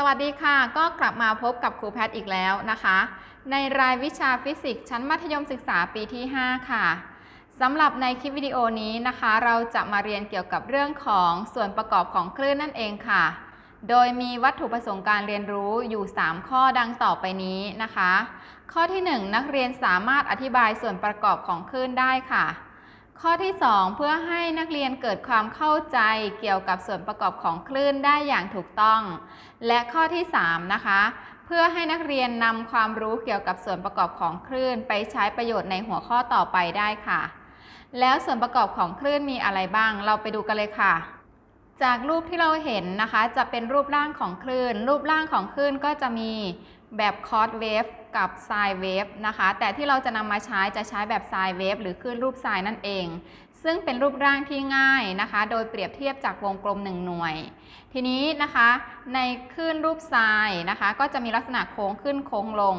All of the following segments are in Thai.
สวัสดีค่ะ ก็กลับมาพบกับครูแพทย์อีกแล้วนะคะ ในรายวิชาฟิสิกส์ชั้นมัธยมศึกษาปีที่ 5 ค่ะสำหรับในคลิปวิดีโอนี้นะคะ เราจะมาเรียนเกี่ยวกับเรื่องของส่วนประกอบของคลื่นนั่นเองค่ะ โดยมีวัตถุประสงค์การเรียนรู้อยู่ 3 ข้อดังต่อไปนี้นะคะ ข้อที่ 1 นักเรียนสามารถอธิบายส่วนประกอบของคลื่นได้ค่ะ ข้อที่ 2 เพื่อให้นักเรียนเกิดความเข้าใจเกี่ยวกับส่วนประกอบของคลื่นได้อย่างถูกต้อง และข้อที่ 3 นะคะ เพื่อให้นักเรียนนำความรู้เกี่ยวกับส่วนประกอบของคลื่น ไปใช้ประโยชน์ในหัวข้อต่อไปได้ค่ะ แล้วส่วนประกอบของคลื่นมีอะไรบ้าง เราไปดูกันเลยค่ะ จากรูปที่เราเห็นนะคะ จะเป็นรูปร่างของคลื่น รูปร่างของคลื่นก็จะมีแบบคอร์ดเวฟ กับไซเวฟนะคะ แต่ที่เราจะนำมาใช้จะใช้แบบไซเวฟหรือคลื่นรูปไซนั่นเอง ซึ่งเป็นรูปร่างที่ง่ายนะคะ โดยเปรียบเทียบจากวงกลม 1 หน่วย ทีนี้นะคะในคลื่นรูปไซนะคะ ก็จะมีลักษณะโค้งขึ้นโค้งลง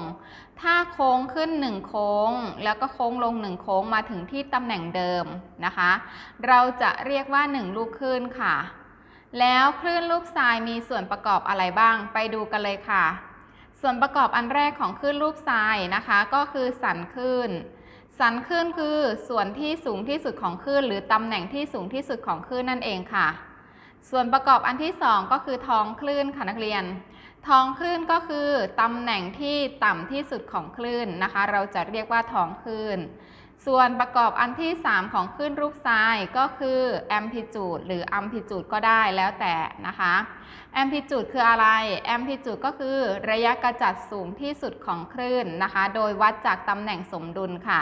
ถ้าโค้งขึ้น 1 โค้ง แล้วก็โค้งลง 1 โค้งมาถึงที่ตำแหน่งเดิมนะคะ เราจะเรียกว่า 1 ลูกคลื่นค่ะ แล้วคลื่นรูปทรายมีส่วนประกอบอะไรบ้าง ไปดูกันเลยค่ะ ส่วนประกอบอันแรกของคลื่นรูปทรายนะคะ ก็คือสันคลื่น สันคลื่นคือส่วนที่สูงที่สุดของคลื่นหรือตำแหน่งที่สูงที่สุดของคลื่นนั่นเองค่ะ ส่วนประกอบอันที่สองก็คือท้องคลื่นค่ะนักเรียน ท้องคลื่นก็คือตำแหน่งที่ต่ำที่สุดของคลื่นนะคะ เราจะเรียกว่าท้องคลื่น ส่วนประกอบอันที่ 3 ของคลื่นรูปทรายก็คือ amplitude หรือ amplitude ก็ได้แล้วแต่นะคะ amplitude คืออะไร amplitude ก็คือระยะกระจัดสูงที่สุดของคลื่นนะคะ โดยวัดจากตำแหน่งสมดุลค่ะ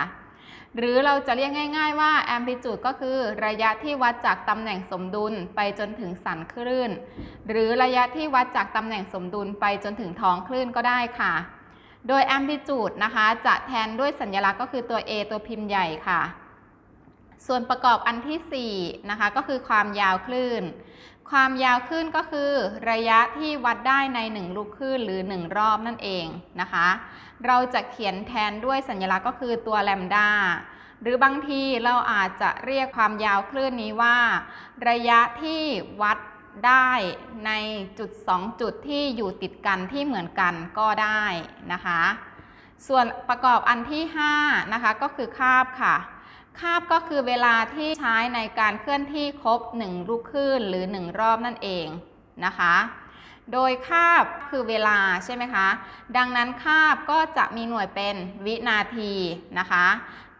หรือเราจะเรียกง่าย ๆ ว่า amplitude ก็คือระยะที่วัดจากตำแหน่งสมดุลไปจนถึงสันคลื่น หรือระยะที่วัดจากตำแหน่งสมดุลไปจนถึงท้องคลื่นก็ได้ค่ะ โดย amplitude นะคะจะแทนด้วยสัญลักษณ์ก็คือตัว A ตัวพิมพ์ใหญ่ค่ะ ส่วนประกอบอันที่4นะคะก็คือความยาวคลื่น ความยาวคลื่นก็คือ ระยะที่วัดได้ใน 1 ลูกคลื่นหรือ 1 รอบนั่นเองนะคะ เราจะเขียนแทนด้วยสัญลักษณ์ก็คือตัวแลมดาหรือบางทีเราอาจจะเรียกความยาวคลื่นนี้ว่า ระยะที่วัด ได้ในจุด 2 จุดที่อยู่ติดกันที่เหมือนกันก็ได้นะคะ ส่วนประกอบอันที่ 5 นะคะก็คือคาบค่ะ คาบก็คือเวลาที่ใช้ในการเคลื่อนที่ครบ 1 ลูกคลื่นหรือ 1 รอบนั่นเองนะคะ โดยคาบคือเวลาใช่ไหมคะ ดังนั้นคาบก็จะมีหน่วยเป็นวินาทีนะคะ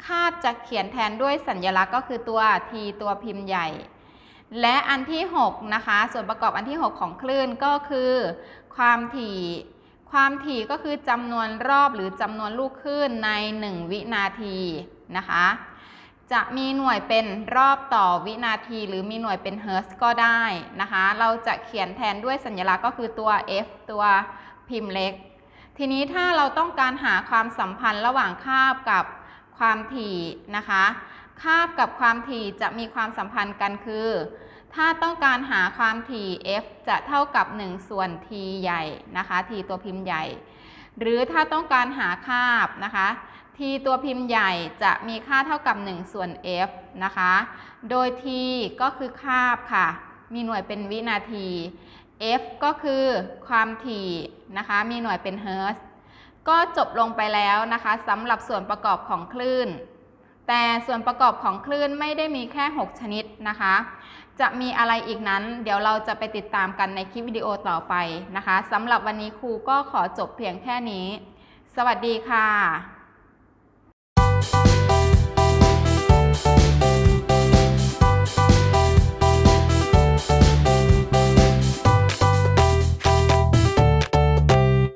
คาบจะเขียนแทนด้วยสัญลักษณ์ก็คือตัว t ตัวพิมพ์ใหญ่ และอันที่ 6 นะคะ ส่วนประกอบอันที่ 6 ของคลื่นก็คือ ความถี่ ความถี่ก็คือจำนวนรอบหรือจำนวนลูกคลื่นใน 1 วินาทีนะคะ จะมีหน่วยเป็นรอบต่อวินาที หรือมีหน่วยเป็นเฮิร์ตซ์ก็ได้นะคะ เราจะเขียนแทนด้วยสัญลักษณ์ก็คือตัว f ตัวพิมพ์เล็ก ทีนี้ถ้าเราต้องการหาความสัมพันธ์ระหว่างคาบกับความถี่นะคะ คาบกับความถี่จะมีความสัมพันธ์กันคือ ถ้าต้องการหาความถี่ f จะเท่ากับ 1 ส่วน t ใหญ่นะคะ t ตัวพิมพ์ใหญ่ หรือถ้าต้องการหาคาบนะคะ t ตัวพิมพ์ใหญ่จะมีค่าเท่ากับ 1 ส่วน f นะคะ โดย t ก็คือคาบค่ะ มีหน่วยเป็นวินาที f ก็คือความถี่นะคะ มีหน่วยเป็นเฮิร์ตซ์ก็จบลงไปแล้วนะคะสำหรับส่วนประกอบของคลื่น แต่ส่วนประกอบของคลื่นไม่ได้มีแค่ 6 ชนิดนะคะ จะมีอะไรอีกนั้น เดี๋ยวเราจะไปติดตามกันในคลิปวิดีโอต่อไปนะคะสำหรับวันนี้ครูก็ขอจบเพียงแค่นี้ สวัสดีค่ะ